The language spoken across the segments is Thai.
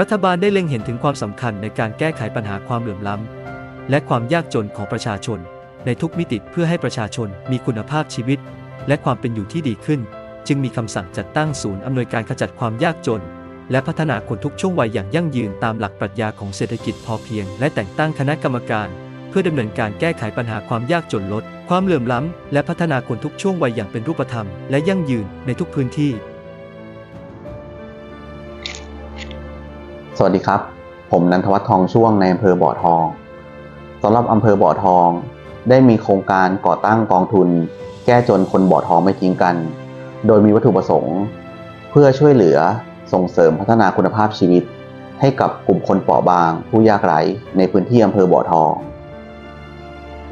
รัฐบาลได้เล็งเห็นถึงความสำคัญในการแก้ไขปัญหาความเหลื่อมล้ำ และความยากจนของประชาชน ในทุกมิติเพื่อให้ประชาชนมีคุณภาพชีวิต และความเป็นอยู่ที่ดีขึ้น จึงมีคำสั่งจัดตั้งศูนย์อำนวยการขจัดความยากจน และพัฒนาคนทุกช่วงวัยอย่างยั่งยืนตามหลักปรัชญาของเศรษฐกิจพอเพียง และแต่งตั้งคณะกรรมการ เพื่อดำเนินการแก้ไขปัญหาความยากจนลด ความเหลื่อมล้ำ และพัฒนาคนทุกช่วงวัยอย่างเป็นรูปธรรม และยั่งยืนในทุกพื้นที่ สวัสดีครับ ผมนันทวัฒน์ทองช่วงในอำเภอบ่อทองสำหรับอำเภอบ่อทอง ได้มีโครงการก่อตั้งกองทุน แก้จนคนบ่อทองไม่ทิ้งกัน โดยมีวัตถุประสงค์ เพื่อช่วยเหลือส่งเสริมพัฒนาคุณภาพชีวิต ให้กับกลุ่มคนเปราะบาง ผู้ยากไร้ในพื้นที่อำเภอบ่อทอง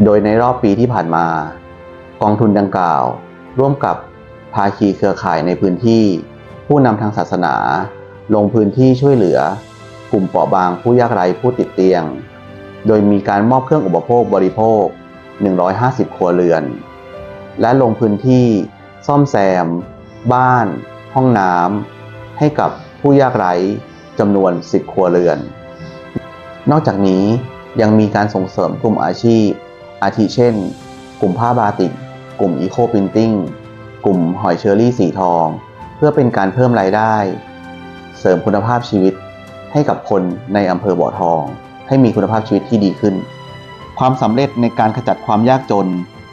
โดยในรอบปีที่ผ่านมา กองทุนดังกล่าว ร่วมกับภาคีเครือข่ายในพื้นที่ ผู้นำทางศาสนา ลงพื้นที่ช่วยเหลือ กลุ่มเปราะบางผู้ยากไร้ผู้ติดเตียง โดยมีการมอบเครื่องอุปโภคบริโภค 150 ครัวเรือน และลงพื้นที่ซ่อมแซม บ้าน ห้องน้ำให้กับผู้ยากไร้จำนวน 10 ครัวเรือน นอกจากนี้ยังมีการส่งเสริมกลุ่มอาชีพ อาทิเช่น กลุ่มผ้าบาติก กลุ่มอีโคพินติ้ง กลุ่มหอยเชอรี่สีทอง เพื่อเป็นการเพิ่มรายได้ เสริมคุณภาพชีวิต ให้กับคนในอำเภอบ่อทอง ให้มีคุณภาพชีวิตที่ดีขึ้น ความสำเร็จในการขจัดความยากจน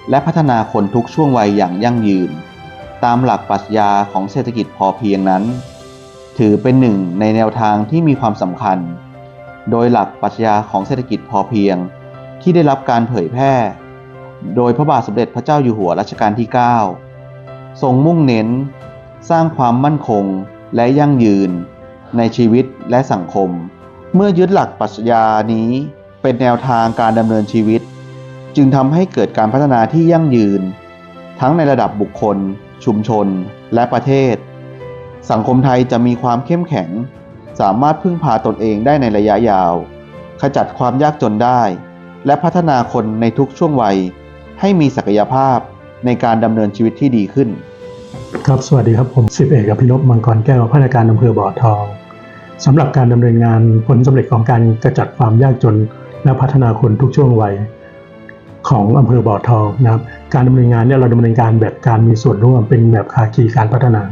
และพัฒนาคนทุกช่วงวัยอย่างยั่งยืน ตามหลักปรัชญาของเศรษฐกิจพอเพียงนั้น ถือเป็นหนึ่งในแนวทางที่มีความสำคัญ โดยหลักปรัชญาของเศรษฐกิจพอเพียง ที่ได้รับการเผยแพร่ โดยพระบาทสมเด็จพระเจ้าอยู่หัวรัชกาลที่ 9 ทรงมุ่งเน้น สร้างความมั่นคงและยั่งยืน ในชีวิตและสังคม เมื่อยึดหลักปรัชญานี้เป็นแนวทางการดำเนินชีวิต จึงทำให้เกิดการพัฒนาที่ยั่งยืน ทั้งในระดับบุคคล ชุมชน และประเทศ สังคมไทยจะมีความเข้มแข็ง สามารถพึ่งพาตนเองได้ในระยะยาว ขจัดความยากจนได้ และพัฒนาคนในทุกช่วงวัย ให้มีศักยภาพในการดำเนินชีวิตที่ดีขึ้น ครับ สวัสดีครับ ผมสิบเอกอภิรบมังกรแก้วพนักงานอำเภอบ่อทอง สำหรับการดำเนินงานผลสำเร็จของการกระจัดความยากจน และพัฒนาคนทุกช่วงวัยของอำเภอบ่อทองนะครับ การดำเนินงานเนี่ยเราดำเนินการแบบการมีส่วนร่วมเป็นแบบภาคีการพัฒนา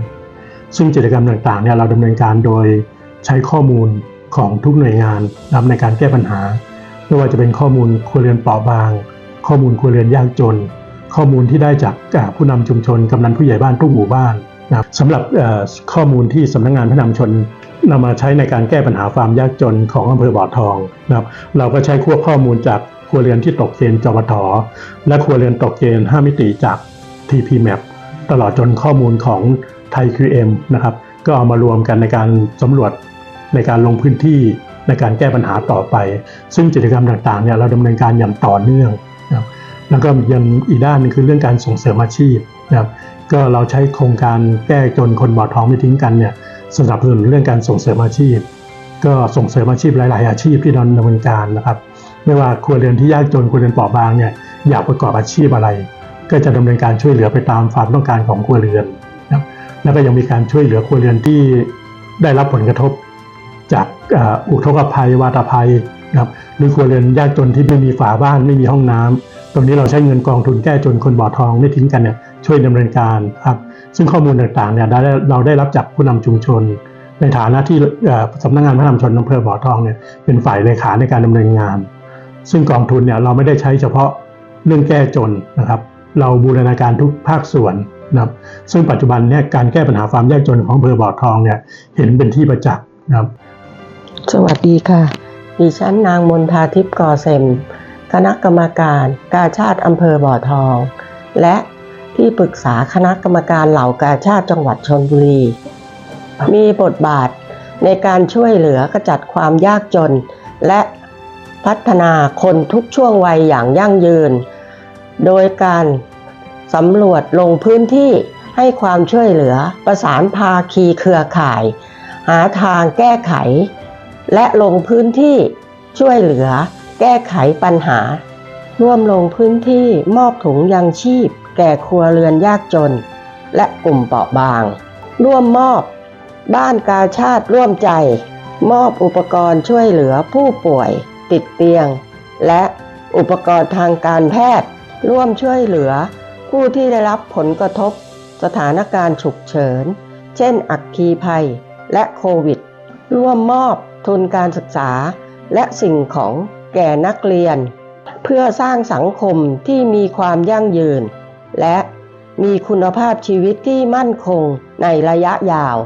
ซึ่งกิจกรรมต่างๆเนี่ยเราดำเนินการโดยใช้ข้อมูลของทุกหน่วยงานนะในการแก้ปัญหา ไม่ว่าจะเป็นข้อมูลครัวเรือนเปราะบาง ข้อมูลครัวเรือนยากจน ข้อมูลที่ได้จากผู้นำชุมชนกำนันผู้ใหญ่บ้านทุกหมู่บ้านนะครับสำหรับข้อมูลที่สำนักงานผู้นำชน นำมาใช้ในการแก้ปัญหาความยากจนของอำเภอบ่อทองนะครับ เราก็ใช้ขั้วข้อมูลจากครัวเรือนที่ตกเกณฑ์จปทและครัวเรือนตกเกณฑ์ 5 มิติจาก TPMAP ตลอดจนข้อมูลของไทย QM นะครับ ก็เอามารวมกันในการสำรวจในการลงพื้นที่ในการแก้ปัญหาต่อไป ซึ่งกิจกรรมต่างๆเนี่ยเราดำเนินการอย่างต่อเนื่องนะครับแล้วก็ยังอีกด้านหนึงคือเรื่องการส่งเสริมอาชีพนะครับก็เราใช้โครงการแก้จนคนบ่อทองไม่ทิ้งกันเนี่ย สนับสนุนเรื่องการส่งเสริมอาชีพ ก็ส่งเสริมอาชีพหลาย ๆ อาชีพที่ดำเนินการนะครับ ไม่ว่าครัวเรือนที่ยากจนครัวเรือนเปราะบางเนี่ยอยากประกอบอาชีพอะไร ก็จะดำเนินการช่วยเหลือไปตามความต้องการของครัวเรือนนะแล้วก็ยังมีการช่วยเหลือครัวเรือนที่ได้รับผลกระทบ จากอุทกภัย วาตภัยนะครับหรือครัวเรือนยากจนที่ไม่มีฝาบ้านไม่มีห้องน้ำตรงนี้เราใช้เงินกองทุนแก้จนคนบ่อทองไม่ทิ้งกันเนี่ยช่วยดำเนินการครับ ซึ่งข้อมูลต่างๆเนี่ยเราได้รับจากผู้นำชุมชน ในฐานะที่เอ่อสำนักงานผู้นำชนอำเภอบ่อทองเนี่ยเป็นฝ่ายเลขาในการดำเนินงาน ซึ่งกองทุนเนี่ยเราไม่ได้ใช้เฉพาะเรื่องแก้จนนะครับ เราบูรณาการทุกภาคส่วนนะครับซึ่งปัจจุบันเนี่ยการแก้ปัญหาความยากจนของอำเภอบ่อทองเนี่ยเห็นเป็นที่ประจักษ์นะครับสวัสดีค่ะ ดิฉันนางมนทาทิพย์กอเซม คณะกรรมการกาชาติอำเภอบ่อทอง และ ที่ปรึกษาคณะกรรมการเหล่ากาชาติจังหวัดชนบุรี มีบทบาทในการช่วยเหลือกระจัดความยากจน และพัฒนาคนทุกช่วงวัยอย่างยั่งยืน โดยการสำรวจลงพื้นที่ให้ความช่วยเหลือประสานภาคีเครือข่าย หาทางแก้ไข และลงพื้นที่ช่วยเหลือแก้ไขปัญหา ร่วมลงพื้นที่มอบถุงยังชีพ แก่ครัวเรือนยากจน และกลุ่มเปราะบาง ร่วมมอบ บ้านกาชาติร่วมใจ มอบอุปกรณ์ช่วยเหลือผู้ป่วย ติดเตียง และอุปกรณ์ทางการแพทย์ ร่วมช่วยเหลือ ผู้ที่ได้รับผลกระทบ สถานการณ์ฉุกเฉิน เช่น อัคคีภัย และโควิด ร่วมมอบทุนการศึกษา และสิ่งของแก่นักเรียน พื่อสร้างสังคมที่มีความยั่งยืน และมีคุณภาพชีวิตที่มั่นคงในระยะยาว